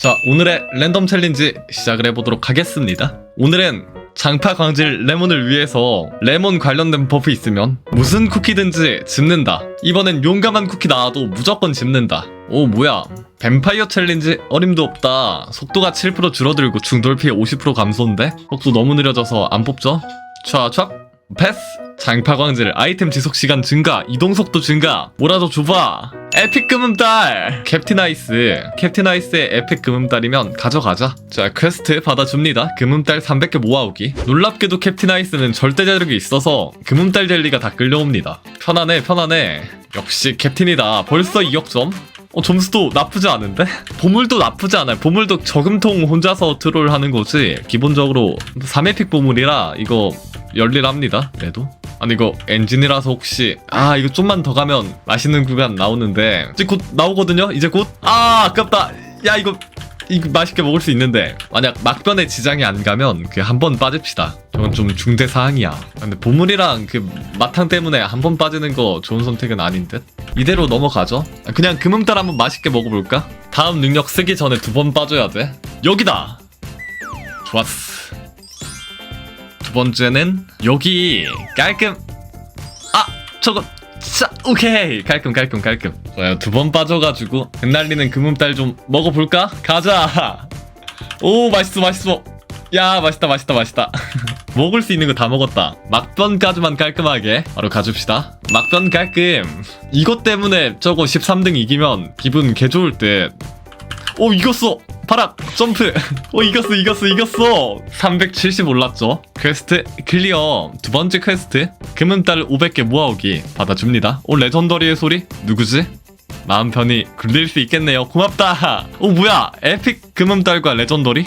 자, 오늘의 랜덤 챌린지 시작을 해보도록 하겠습니다. 오늘은 장파 광질 레몬을 위해서 레몬 관련된 버프 있으면 무슨 쿠키든지 집는다. 이번엔 용감한 쿠키 나와도 무조건 집는다. 오, 뭐야. 뱀파이어 챌린지 어림도 없다. 속도가 7% 줄어들고 중돌 피해 50% 감소인데? 속도 너무 느려져서 안 뽑죠? 촤촤 패스. 장파 광질 아이템 지속 시간 증가. 이동 속도 증가. 뭐라도 줘봐. 에픽 금음달. 캡틴 아이스. 캡틴 아이스의 에픽 금음달이면 가져가자. 자 퀘스트 받아줍니다. 금음달 300개 모아오기. 놀랍게도 캡틴 아이스는 절대 자력이 있어서 금음달 젤리가 다 끌려옵니다. 편하네 편하네 역시 캡틴이다. 벌써 2억점 어, 점수도 나쁘지 않은데? 보물도 나쁘지 않아요. 보물도 저금통 혼자서 트롤 하는 거지. 기본적으로 3회픽 보물이라 이거 열일합니다. 그래도. 아니 이거 엔진이라서 혹시 아 이거 좀만 더 가면 맛있는 구간 나오는데 이제 곧 나오거든요. 이제 곧. 아 아깝다. 야 이거 이거 맛있게 먹을 수 있는데 만약 막변에 지장이 안 가면 그 한 번 빠집시다. 저건 좀 중대 사항이야. 근데 보물이랑 그 마탕 때문에 한 번 빠지는 거 좋은 선택은 아닌 듯. 이대로 넘어가죠. 그냥 금음달 한번 맛있게 먹어볼까? 다음 능력 쓰기 전에 두 번 빠져야 돼. 여기다. 좋았어. 두 번째는 여기 깔끔. 아 저거 자 오케이 깔끔 깔끔 깔끔. 좋아요 두 번 빠져가지고 흩날리는 금음달 좀 먹어볼까? 가자. 오 맛있어 맛있어. 야 맛있다 맛있다 맛있다. 먹을 수 있는 거 다 먹었다. 막변까지만 깔끔하게 바로 가줍시다. 막변 깔끔. 이것 때문에 저거 13등 이기면 기분 개 좋을 듯. 오 이겼어. 봐라 점프. 오 이겼어 이겼어 이겼어. 370 올랐죠. 퀘스트 클리어. 두 번째 퀘스트 금은달 500개 모아오기 받아줍니다. 오 레전더리의 소리 누구지? 마음 편히 굴릴 수 있겠네요. 고맙다. 오 뭐야? 에픽 금음달과 레전더리?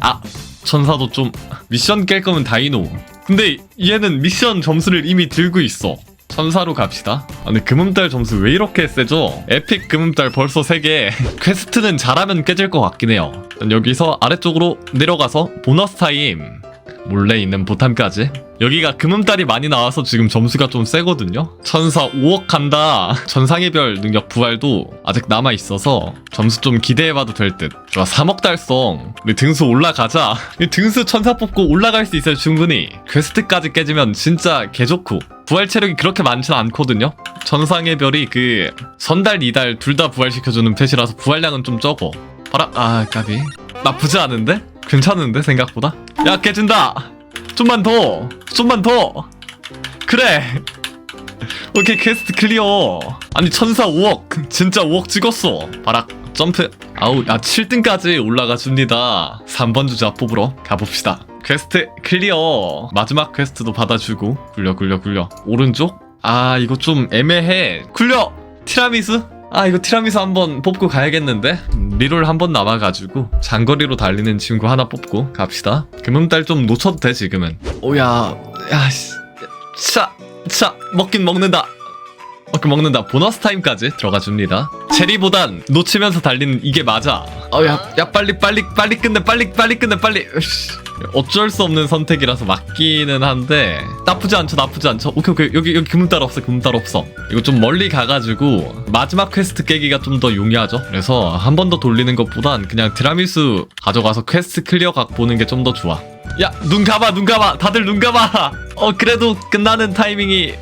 아 천사도 좀 미션 깰 거면 다이노. 근데 얘는 미션 점수를 이미 들고 있어. 천사로 갑시다. 아니 금음달 점수 왜 이렇게 세죠? 에픽 금음달 벌써 3개. 퀘스트는 잘하면 깨질 것 같긴 해요. 여기서 아래쪽으로 내려가서 보너스 타임. 몰래 있는 보탐까지. 여기가 금음달이 많이 나와서 지금 점수가 좀 세거든요. 천사 5억 간다. 전상의 별 능력 부활도 아직 남아 있어서 점수 좀 기대해봐도 될 듯. 좋아 3억 달성. 우리 등수 올라가자. 이 등수 천사 뽑고 올라갈 수 있어요 충분히. 퀘스트까지 깨지면 진짜 개좋고. 부활 체력이 그렇게 많진 않거든요. 전상의 별이 그 선달 이달 둘 다 부활시켜주는 펫이라서 부활량은 좀 적어. 봐라 아 까비. 나쁘지 않은데? 괜찮은데 생각보다? 야 깨진다. 좀만 더. 좀만 더. 그래. 오케이 퀘스트 클리어. 아니 천사 5억. 진짜 5억 찍었어. 바락 점프. 아우 아 7등까지 올라가 줍니다. 3번 주자 뽑으러 가봅시다. 퀘스트 클리어. 마지막 퀘스트도 받아주고 굴려 굴려 굴려. 오른쪽? 아 이거 좀 애매해. 굴려. 티라미수? 아 이거 티라미수 한번 뽑고 가야겠는데? 리롤 한 번 남아가지고 장거리로 달리는 친구 하나 뽑고 갑시다. 금음달 좀 놓쳐도 돼 지금은? 오야. 야씨. 차차 먹긴 먹는다. 먹긴 먹는다. 보너스 타임까지 들어가 줍니다. 체리보단 놓치면서 달리는 이게 맞아. 어야 야 빨리 빨리 빨리 끝내 빨리 빨리 끝내 빨리. 어쩔 수 없는 선택이라서 맞기는 한데 나쁘지 않죠 나쁘지 않죠. 오케이 오케이. 여기 여기 금음달 없어 금음달 없어. 이거 좀 멀리 가가지고 마지막 퀘스트 깨기가 좀 더 용이하죠. 그래서 한 번 더 돌리는 것보단 그냥 드라미수 가져가서 퀘스트 클리어 각 보는 게 좀 더 좋아. 야 눈 감아 눈 감아. 다들 눈 감아. 어 그래도 끝나는 타이밍이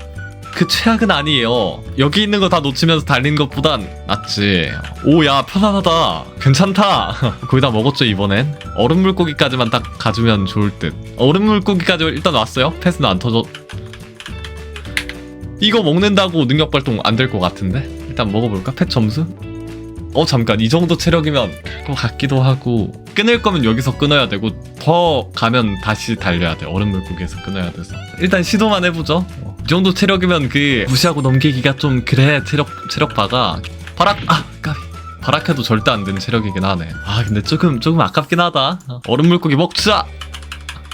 그 최악은 아니에요. 여기 있는 거 다 놓치면서 달리는 것보단 낫지. 오, 야, 편안하다. 괜찮다. 거의 다 먹었죠, 이번엔? 얼음 물고기까지만 딱 가주면 좋을 듯. 얼음 물고기까지 일단 왔어요. 패스는 안 터져. 이거 먹는다고 능력 발동 안 될 것 같은데? 일단 먹어볼까? 펫 점수? 어, 잠깐. 이 정도 체력이면 것 같기도 하고. 끊을 거면 여기서 끊어야 되고, 더 가면 다시 달려야 돼. 얼음 물고기에서 끊어야 돼서. 일단 시도만 해보죠. 어, 이 정도 체력이면 그 무시하고 넘기기가 좀 그래 체력 체력 바가 바락 아 까비 바락해도 절대 안 되는 체력이긴 하네 아 근데 조금 조금 아깝긴 하다 얼음 물고기 먹자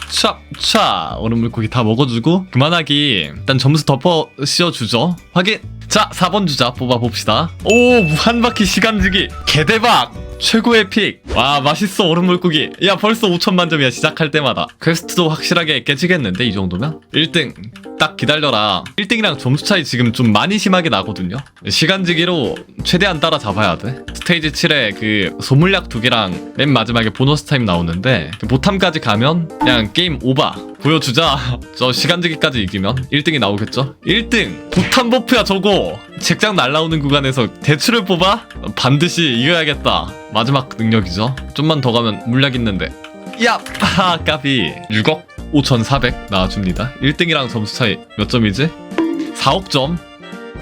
촥촥 얼음 물고기 다 먹어주고 그만하기 일단 점수 덮어 씌워주죠 확인 자 4번 주자 뽑아봅시다. 오 무한바퀴 시간주기. 개대박! 최고의 픽! 와 맛있어 얼음 물고기. 야 벌써 5천 만 점이야 시작할 때마다. 퀘스트도 확실하게 깨지겠는데 이 정도면? 1등 딱 기다려라. 1등이랑 점수 차이 지금 좀 많이 심하게 나거든요. 시간지기로 최대한 따라잡아야 돼. 스테이지 7에 그 소물약 두 개랑 맨 마지막에 보너스 타임 나오는데 그 보탐까지 가면 그냥 게임 오바 보여주자. 저 시간지기까지 이기면 1등이 나오겠죠? 1등! 보탐 버프야 저거! 책장 날라오는 구간에서 대추를 뽑아? 반드시 이겨야겠다. 마지막 능력이죠. 좀만 더 가면 물약 있는데. 야! 하 까비. 6억 5,400 나와줍니다. 1등이랑 점수 차이 몇 점이지? 4억 점.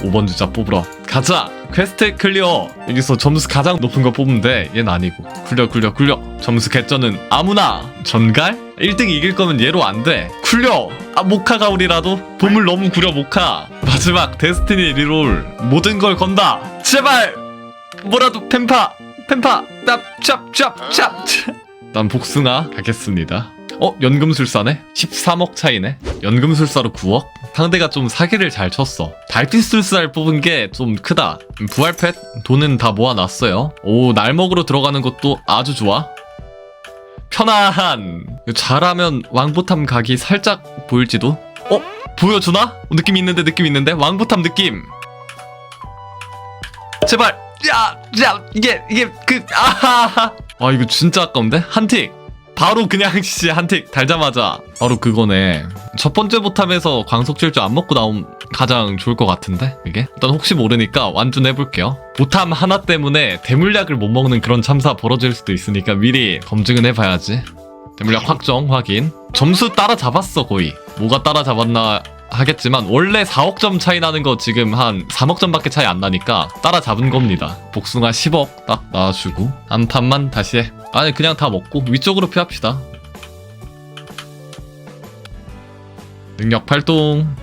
5번 주자 뽑으러 가자! 퀘스트 클리어! 여기서 점수 가장 높은 거 돼. 얘는 아니고. 굴려 굴려 굴려. 점수 개쩌는 아무나! 전갈? 1등 이길 거면 얘로 안 돼. 굴려. 아 모카 가오리라도? 보물 너무 구려 모카 마지막 데스티니 리롤. 모든 걸 건다. 제발! 뭐라도 펜파 펜파. 납 찹 찹 찹. 난 복숭아 가겠습니다. 어? 연금술사네? 13억 차이네? 연금술사로 9억? 상대가 좀 사기를 잘 쳤어. 달빛술사를 뽑은 게 좀 크다. 부활펫? 돈은 다 모아놨어요. 오 날먹으로 들어가는 것도 아주 좋아 편안한 잘하면 왕보탐 각이 살짝 보일지도 어? 보여주나? 어, 느낌 있는데 느낌 있는데 왕보탐 느낌 제발 야, 야, 이게 이게 그 아하하. 와 이거 진짜 아까운데 한틱. 바로 그냥 씨 한틱 달자마자 바로 그거네. 첫 번째 보탐에서 광석질주 안 먹고 나오면 가장 좋을 것 같은데 이게 일단 혹시 모르니까 완전 해볼게요. 보탐 하나 때문에 대물약을 못 먹는 그런 참사 벌어질 수도 있으니까 미리 검증은 해봐야지. 대물약 확정 확인. 점수 따라잡았어 거의. 뭐가 따라잡았나 하겠지만 원래 4억 점 차이 나는 거 지금 한 3억 점밖에 차이 안 나니까 따라잡은 겁니다. 복숭아 10억 딱 나와주고 한 판만 다시 해. 아니 그냥 다 먹고 위쪽으로 피합시다. 능력 발동.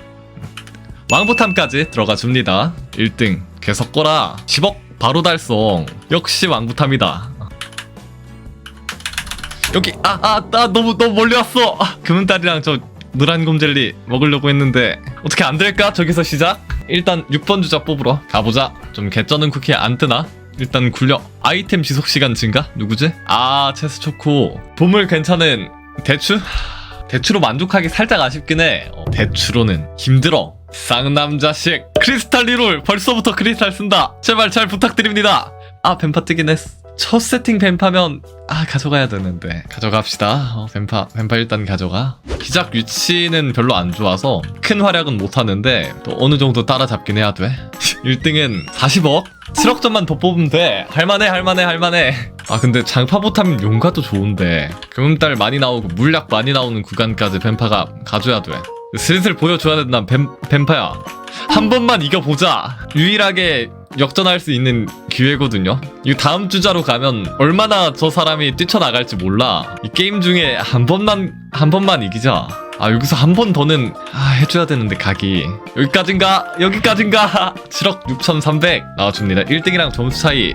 왕부탐까지 들어가 줍니다. 1등 계속 거라 10억 바로 달성. 역시 왕부탐이다. 여기 아아나 너무 너무 멀리 왔어. 아, 금은딸이랑 저 노란 곰젤리 먹으려고 했는데 어떻게 안 될까? 저기서 시작. 일단 6번 주자 뽑으러 가보자. 좀 개쩌는 쿠키 안 뜨나? 일단 굴려. 아이템 지속 시간 증가? 누구지? 아 체스 초코. 보물 괜찮은 대추? 대추로 만족하기 살짝 아쉽긴 해. 어, 대추로는 힘들어. 쌍남자식 크리스탈 리롤 벌써부터 크리스탈 쓴다. 제발 잘 부탁드립니다. 아 뱀파 뜨긴 했어. 첫 세팅 뱀파면 아 가져가야 되는데. 가져갑시다. 어, 뱀파 뱀파 일단 가져가. 시작 위치는 별로 안 좋아서 큰 활약은 못 하는데 또 어느 정도 따라잡긴 해야 돼. 1등은 40억? 7억 점만 더 뽑으면 돼. 할만해 할만해 할만해. 아 근데 장파보탐 용가도 좋은데. 금음달 많이 나오고 물약 많이 나오는 구간까지 뱀파가 가줘야 돼. 슬슬 보여줘야 된다 뱀, 뱀파야. 한 번만 이겨보자. 유일하게 역전할 수 있는 기회거든요. 이 다음 주자로 가면 얼마나 저 사람이 뛰쳐나갈지 몰라. 이 게임 중에 한 번만 한 번만 이기자. 아 여기서 한 번 더는 아, 해줘야 되는데 각이 여기까진가 여기까진가 7억 6,300 나와줍니다. 1등이랑 점수 차이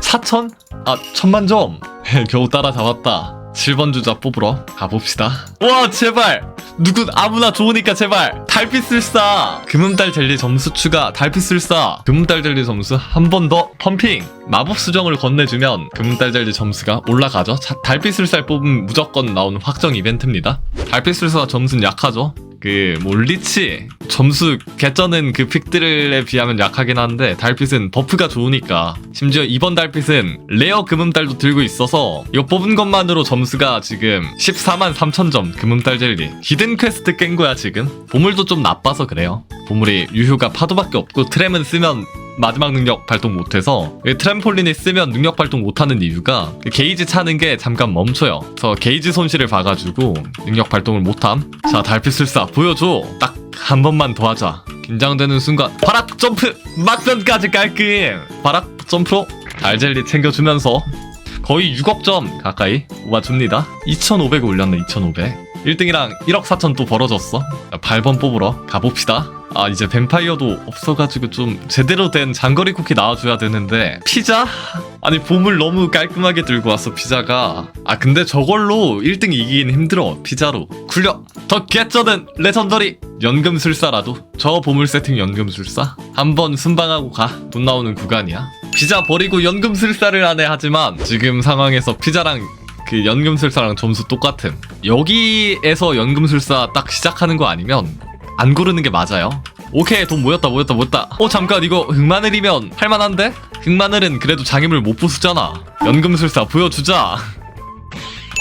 4천? 아 천만 점 겨우 따라잡았다. 7번 주자 뽑으러 가봅시다. 와 제발! 누구 아무나 좋으니까 제발! 달빛술사! 금음달 젤리 점수 추가 달빛술사! 금음달 젤리 점수 한 번 더 펌핑! 마법 수정을 건네주면 금음달 젤리 점수가 올라가죠. 자, 달빛술살 뽑으면 무조건 나오는 확정 이벤트입니다. 달빛술사 점수는 약하죠 그 몰리치 점수 개쩌는 그 픽들에 비하면 약하긴 한데 달빛은 버프가 좋으니까. 심지어 이번 달빛은 레어 금음달도 들고 있어서 이거 뽑은 것만으로 점수가 지금 14만 3천 점 금음달 젤리. 히든 퀘스트 깬 거야 지금? 보물도 좀 나빠서 그래요. 보물이 유효가 파도밖에 없고 트램은 쓰면 마지막 능력 발동 못해서 이 트램폴린이 쓰면 능력 발동 못하는 이유가 그 게이지 차는 게 잠깐 멈춰요. 그래서 게이지 손실을 봐가지고 능력 발동을 못함. 자 달빛 술사 보여줘. 딱 한 번만 더 하자. 긴장되는 순간 바락 점프 막변까지 깔끔. 바락 점프로 알젤리 챙겨주면서 거의 6억 점 가까이 모아줍니다. 2,500 올렸네 2,500. 1등이랑 1억 4천 또 벌어졌어. 자, 발번 뽑으러 가봅시다. 아 이제 뱀파이어도 없어가지고 좀 제대로 된 장거리 쿠키 나와줘야 되는데 피자? 아니 보물 너무 깔끔하게 들고 왔어 피자가. 아 근데 저걸로 1등 이기긴 힘들어 피자로. 굴려! 더 개쩌는 레전더리! 연금술사라도? 저 보물 세팅 연금술사? 한번 순방하고 가. 돈 나오는 구간이야. 피자 버리고 연금술사를 하네 하지만 지금 상황에서 피자랑 그 연금술사랑 점수 똑같음. 여기에서 연금술사 딱 시작하는 거 아니면 안 고르는 게 맞아요? 오케이 돈 모였다 모였다 모였다. 어 잠깐 이거 흑마늘이면 할만한데? 흑마늘은 그래도 장애물 못 부수잖아. 연금술사 보여주자.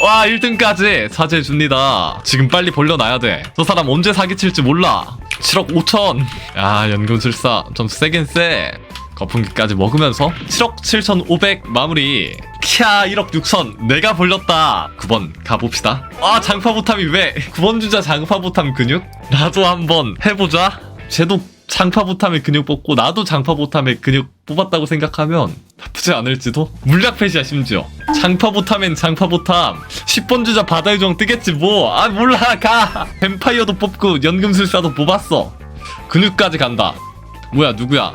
와 1등까지! 차지해줍니다. 지금 빨리 벌려놔야 돼저 사람 언제 사기칠지 몰라. 7억 5천. 야 연금술사 점수 세긴 세. 거품기까지 먹으면서 7억 7,500 마무리 캬 1억 6천. 내가 벌렸다. 9번 가봅시다. 아 장파보탐이 왜? 9번 주자 장파보탐 근육? 나도 한번 해보자. 쟤도 장파보탐의 근육 뽑고 나도 장파보탐의 근육 뽑았다고 생각하면 나쁘지 않을지도? 물약패시야 심지어. 장파보탐엔 장파보탐. 10번 주자 바다의 종 뜨겠지 뭐 아 몰라 가. 뱀파이어도 뽑고 연금술사도 뽑았어. 근육까지 간다. 뭐야 누구야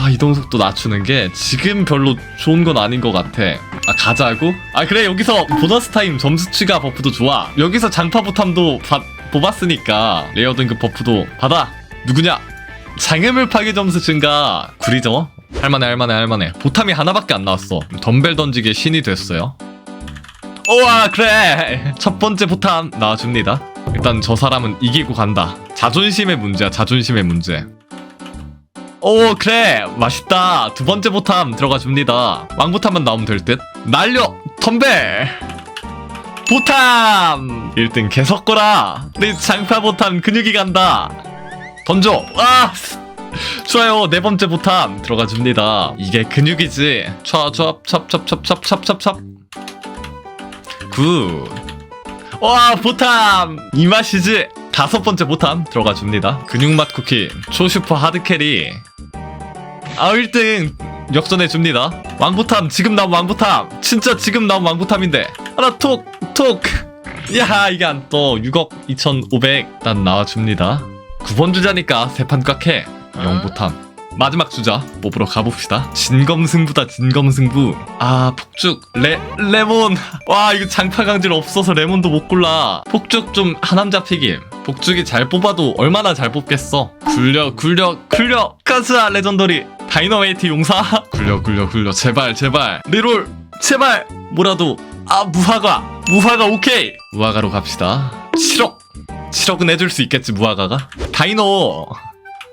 아 이동속도 낮추는 게 지금 별로 좋은 건 아닌 것 같아. 아 가자고? 아 그래 여기서 보너스 타임 점수 추가 버프도 좋아. 여기서 장파보탐도 바- 뽑았으니까 레어 등급 버프도 받아. 누구냐? 장애물 파괴 점수 증가. 구리죠? 할만해 할만해 할만해. 보탐이 하나밖에 안 나왔어. 덤벨 던지기에 신이 됐어요. 오와 그래. 첫 번째 보탐 나와줍니다. 일단 저 사람은 이기고 간다. 자존심의 문제야 자존심의 문제 오 그래. 맛있다. 두 번째 보탐 들어가 줍니다. 왕보탐만 나오면 될 듯. 날려 덤벨. 보탐! 1등 계속 꺼라. 내 장파 보탐 근육이 간다. 던져. 아! 좋아요. 네 번째 보탐 들어가 줍니다. 이게 근육이지. 촤촤찹찹찹찹찹찹찹굿와 보탐! 이 맛이지. 다섯 번째 보탐 들어가 줍니다. 근육맛 쿠키. 초슈퍼 하드캐리. 아 1등 역전해 줍니다. 왕보탐 지금 나온 왕보탐. 진짜 지금 나온 왕보탐인데. 하나 톡톡. 야 이게 안떠 6억 2,500 일단 나와줍니다. 9번 주자니까 세판 꽉해 영보탐. 마지막 주자 뽑으러 가봅시다. 진검승부다 진검승부. 아 폭죽 레 레몬. 와 이거 장파 강질 없어서 레몬도 못 골라. 폭죽 좀 하남 잡히김. 폭죽이 잘 뽑아도 얼마나 잘 뽑겠어. 굴려 굴려 굴려. 가자 레전더리 다이너웨이트 용사? 굴려 굴려 굴려. 제발 제발. 리롤 제발. 뭐라도. 아 무화과. 무화과 오케이. 무화과로 갑시다. 7억. 7억은 해줄 수 있겠지 무화과가? 다이노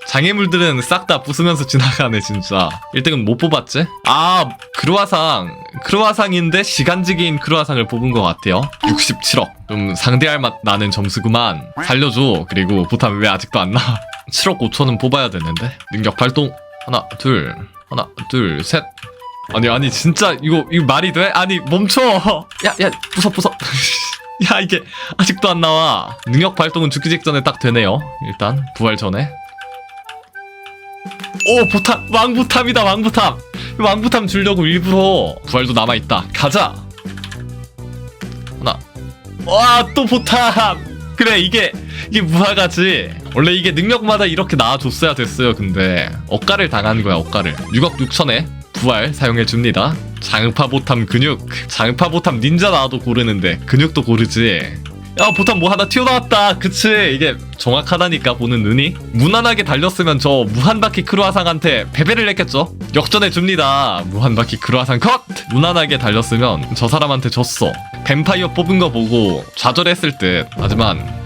장애물들은 싹 다 부수면서 지나가네 진짜. 1등은 못 뽑았지? 아 크루아상. 크루아상인데 시간지기인 크루아상을 뽑은 것 같아요. 67억. 좀 상대할 맛 나는 점수구만. 살려줘. 그리고 보탐 왜 아직도 안 나와? 7억 5천은 뽑아야 되는데. 능력 발동 하나 둘 하나 둘 셋. 아니 아니 진짜 이거 이거 말이 돼? 아니 멈춰! 야야 부숴 부숴. 야 이게 아직도 안 나와. 능력 발동은 죽기 직전에 딱 되네요 일단. 부활 전에. 오 보탐 왕부탐이다 왕부탐 왕부탐 주려고 일부러 부활도 남아 있다. 가자! 하나. 와 또 보탐 그래 이게 이게 무화과지 원래 이게 능력마다 이렇게 나와줬어야 됐어요 근데. 억가를 당한 거야 억가를. 6억 6천에 부활 사용해줍니다. 장파 보탐 근육. 장파 보탐 닌자 나와도 고르는데 근육도 고르지. 야 보탐 뭐 하나 튀어나왔다. 그치? 이게 정확하다니까 보는 눈이. 무난하게 달렸으면 저 무한바퀴 크루아상한테 패배를 했겠죠? 역전해줍니다. 무한바퀴 크루아상 컷! 무난하게 달렸으면 저 사람한테 졌어. 뱀파이어 뽑은 거 보고 좌절했을 듯. 하지만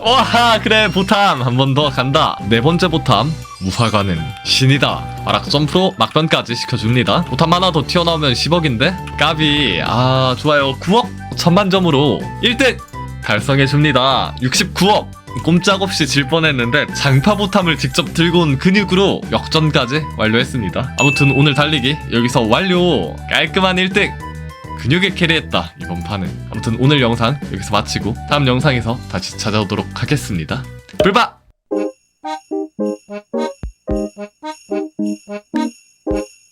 와 그래 보탐. 한 번 더 간다. 네 번째 보탐. 무화과는 신이다. 마락 점프로 막변까지 시켜줍니다. 보탐 하나 더 튀어나오면 10억인데? 까비. 아 좋아요. 9억 천만 점으로 1등 달성해줍니다. 69억. 꼼짝없이 질 뻔했는데 장파 보탐을 직접 들고 온 근육으로 역전까지 완료했습니다. 아무튼 오늘 달리기 여기서 완료. 깔끔한 1등 근육에 캐리했다 이번 판은. 아무튼 오늘 영상 여기서 마치고 다음 영상에서 다시 찾아오도록 하겠습니다. 불바